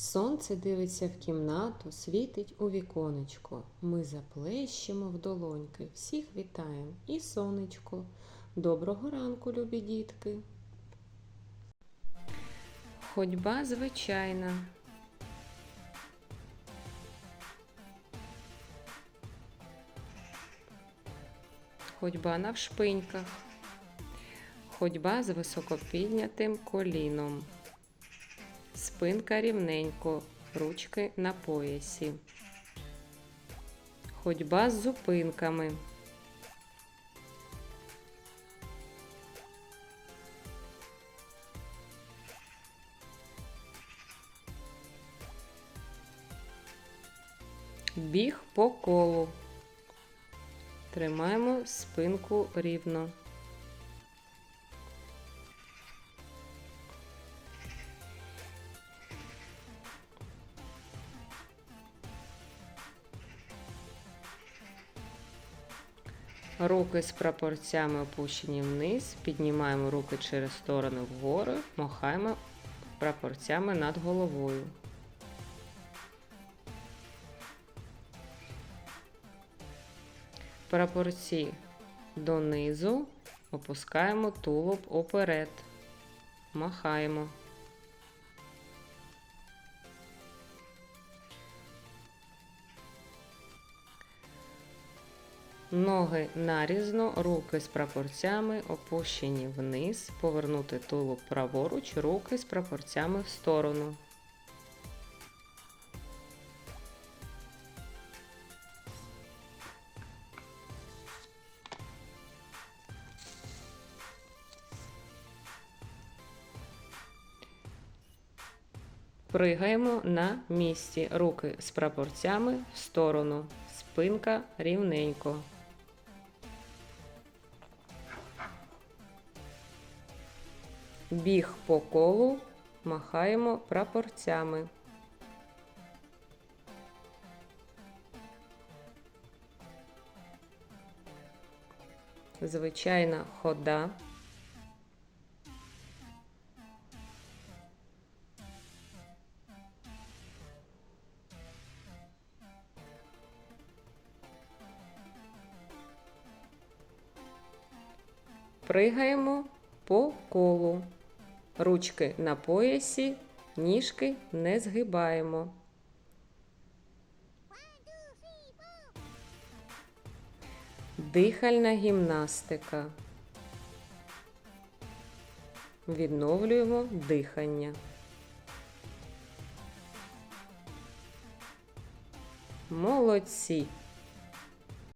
Сонце дивиться в кімнату, світить у віконечко. Ми заплещемо в долоньки, всіх вітаємо і сонечко. Доброго ранку, любі дітки. Ходьба звичайна. Ходьба навшпиньках. Ходьба з високопіднятим коліном. Спинка рівненько, ручки на поясі. Ходьба з зупинками. Біг по колу. Тримаємо спинку рівно. Руки з прапорцями опущені вниз, піднімаємо руки через сторони вгору, махаємо прапорцями над головою. Прапорці донизу, опускаємо тулуб уперед, махаємо. Ноги нарізно, руки з прапорцями опущені вниз, повернути тулуб праворуч, руки з прапорцями в сторону. Пригаємо на місці. Руки з прапорцями в сторону. Спинка рівненько. Біг по колу, махаємо прапорцями. Звичайна хода. Пригаємо по колу. Ручки на поясі, ніжки не згибаємо. Дихальна гімнастика. Відновлюємо дихання. Молодці!